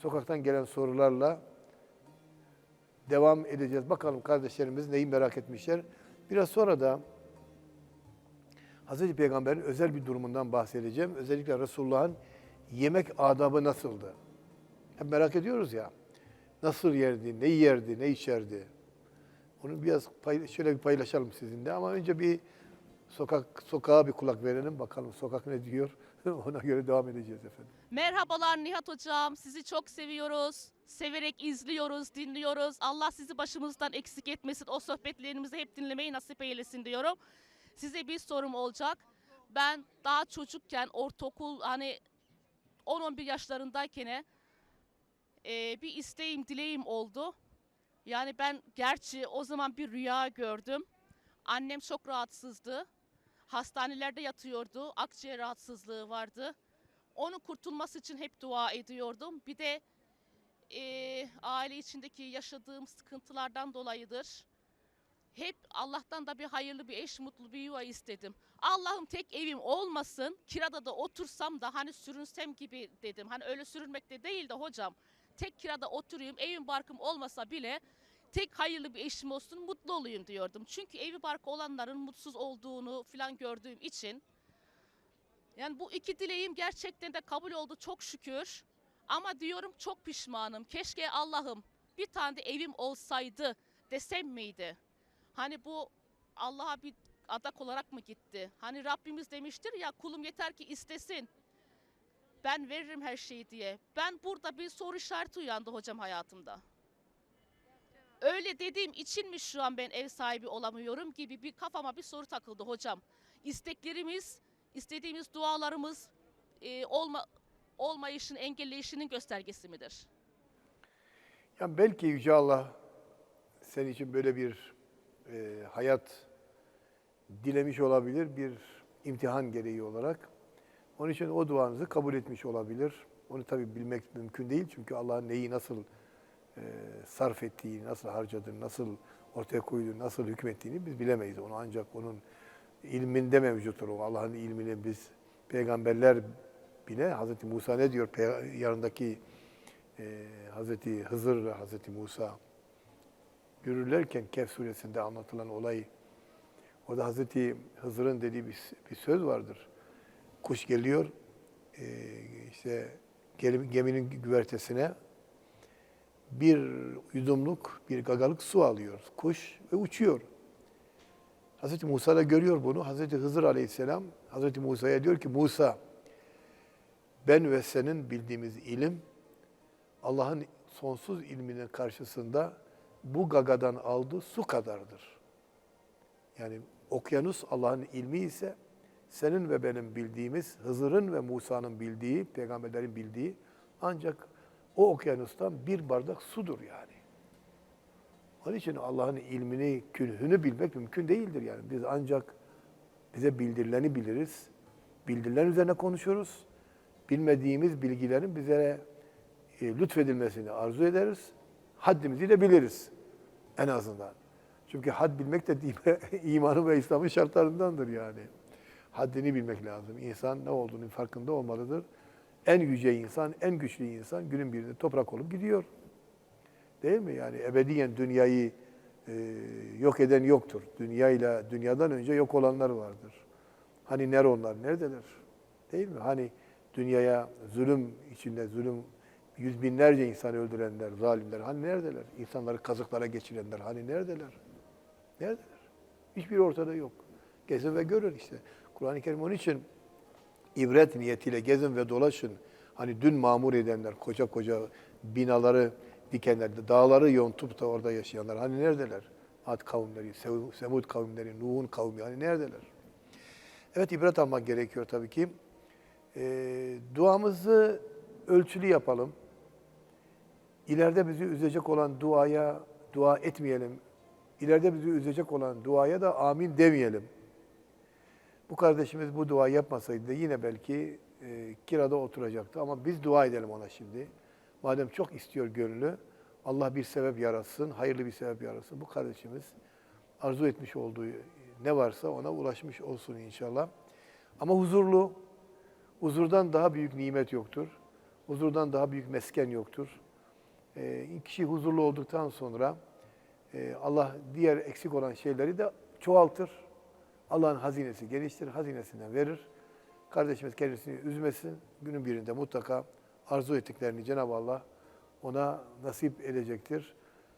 sokaktan gelen sorularla devam edeceğiz. Bakalım kardeşlerimiz neyi merak etmişler. Biraz sonra da Hazreti Peygamber'in özel bir durumundan bahsedeceğim. Özellikle Resulullah'ın yemek adabı nasıldı? Hep merak ediyoruz ya. Nasıl yerdi, ne yerdi, ne içerdi? Onu biraz şöyle bir paylaşalım sizinle ama önce bir sokak sokağa bir kulak verelim bakalım sokak ne diyor. Ona göre devam edeceğiz efendim. Merhabalar Nihat Hocam. Sizi çok seviyoruz. Severek izliyoruz, dinliyoruz. Allah sizi başımızdan eksik etmesin. O sohbetlerimizi hep dinlemeyi nasip eylesin diyorum. Size bir sorum olacak. Ben daha çocukken ortaokul hani 10-11 yaşlarındayken e, bir isteğim, dileğim oldu. Yani ben gerçi o zaman bir rüya gördüm. Annem çok rahatsızdı. Hastanelerde yatıyordu. Akciğer rahatsızlığı vardı. Onun kurtulması için hep dua ediyordum. Bir de eee, aile içindeki yaşadığım sıkıntılardan dolayıdır. Hep Allah'tan da bir hayırlı bir eş, mutlu bir yuva istedim. Allah'ım tek evim olmasın, kirada da otursam da hani sürünsem gibi dedim. Hani öyle sürünmek de değil de hocam. Tek kirada oturayım, evim barkım olmasa bile tek hayırlı bir eşim olsun, mutlu olayım diyordum. Çünkü evi barkı olanların mutsuz olduğunu falan gördüğüm için yani bu iki dileğim gerçekten de kabul oldu çok şükür. Ama diyorum çok pişmanım. Keşke Allah'ım bir tane de evim olsaydı desem miydi? Hani bu Allah'a bir adak olarak mı gitti? Hani Rabbimiz demiştir ya kulum yeter ki istesin. Ben veririm her şeyi diye. Ben burada bir soru işareti uyandı hocam hayatımda. Öyle dediğim için mi şu an ben ev sahibi olamıyorum gibi bir kafama bir soru takıldı hocam. İsteklerimiz istediğimiz dualarımız e, olma olmayışın engelleyişinin göstergesi midir? Ya belki Yüce Allah senin için böyle bir e, hayat dilemiş olabilir, bir imtihan gereği olarak. Onun için o duanızı kabul etmiş olabilir. Onu tabii bilmek mümkün değil çünkü Allah'ın neyi nasıl e, sarf ettiğini, nasıl harcadığını, nasıl ortaya koyduğunu, nasıl hükmettiğini biz bilemeyiz. Onu ancak onun ilminde mevcuttur. O Allah'ın ilmini biz peygamberler bile Hazreti Musa ne diyor? Yanındaki e, Hazreti Hızır ve Hazreti Musa yürürlerken Kehf suresinde anlatılan olay orada Hazreti Hızır'ın dediği bir, bir söz vardır. Kuş geliyor e, işte gemi- geminin güvertesine bir yudumluk, bir gagalık su alıyor kuş ve uçuyor. Hazreti Musa da görüyor bunu. Hazreti Hızır Aleyhisselam Hazreti Musa'ya diyor ki Musa ben ve senin bildiğimiz ilim Allah'ın sonsuz ilminin karşısında bu gagadan aldığı su kadardır. Yani okyanus Allah'ın ilmi ise senin ve benim bildiğimiz, Hızır'ın ve Musa'nın bildiği, peygamberlerin bildiği ancak o okyanustan bir bardak sudur yani. Onun için Allah'ın ilmini, külhünü bilmek mümkün değildir yani. Biz ancak bize bildirileni biliriz. Bildirilen üzerine konuşuruz. Bilmediğimiz bilgilerin bize e, lütfedilmesini arzu ederiz. Haddimizi de biliriz en azından. Çünkü had bilmek de imanın ve İslam'ın şartlarındandır yani. Haddini bilmek lazım. İnsan ne olduğunun farkında olmalıdır. En yüce insan, en güçlü insan günün birinde toprak olup gidiyor. Değil mi? Yani ebediyen dünyayı e, yok eden yoktur. Dünyayla dünyadan önce yok olanlar vardır. Hani ner onlar? Neredeler? Değil mi? Hani dünyaya zulüm içinde zulüm yüz binlerce insan öldürenler, zalimler hani neredeler? İnsanları kazıklara geçirenler hani neredeler? Neredeler? Hiçbiri ortada yok. Gezin ve görün işte. Kur'an-ı Kerim onun için ibret niyetiyle gezin ve dolaşın. Hani dün mamur edenler, koca koca binaları dikenler, dağları yontup da orada yaşayanlar hani neredeler? Ad kavimleri, Semud kavimleri, Nuh'un kavmi hani neredeler? Evet ibret almak gerekiyor tabii ki. Ee, duamızı ölçülü yapalım. İleride bizi üzecek olan duaya dua etmeyelim. İleride bizi üzecek olan duaya da amin demeyelim. Bu kardeşimiz bu duayı yapmasaydı da yine belki e, kirada oturacaktı. Ama biz dua edelim ona şimdi. Madem çok istiyor gönlü, Allah bir sebep yaratsın, hayırlı bir sebep yaratsın. Bu kardeşimiz arzu etmiş olduğu ne varsa ona ulaşmış olsun inşallah. Ama huzurlu, huzurdan daha büyük nimet yoktur. huzurdan daha büyük mesken yoktur. E, kişi huzurlu olduktan sonra e, Allah diğer eksik olan şeyleri de çoğaltır. Allah'ın hazinesi geniştir, hazinesinden verir. Kardeşimiz kendisini üzmesin. Günün birinde mutlaka arzu ettiklerini Cenab-ı Allah ona nasip edecektir.